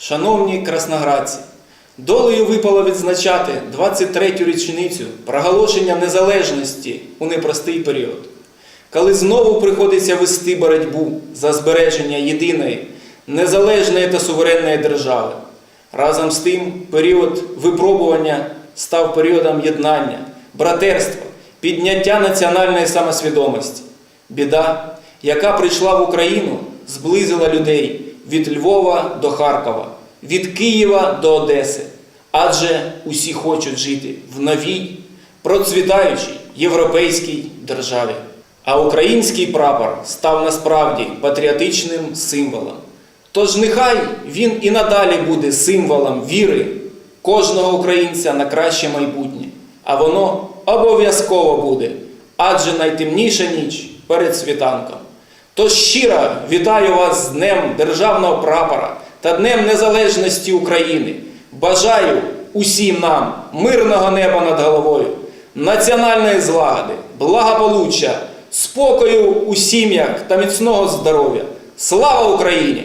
Шановні красноградці, долею випало відзначати 23-ю річницю проголошення незалежності у непростий період, коли знову приходиться вести боротьбу за збереження єдиної, незалежної та суверенної держави. Разом з тим, період випробування став періодом єднання, братерства, підняття національної самосвідомості. Біда, яка прийшла в Україну, зблизила людей від Львова до Харкова, від Києва до Одеси. Адже усі хочуть жити в новій, процвітаючій європейській державі. А український прапор став насправді патріотичним символом. Тож нехай він і надалі буде символом віри кожного українця на краще майбутнє, а воно обов'язково буде, адже найтемніша ніч перед світанком. Тож щиро вітаю вас з Днем Державного прапора та Днем Незалежності України. Бажаю усім нам мирного неба над головою, національної злагоди, благополуччя, спокою у сім'ях та міцного здоров'я. Слава Україні!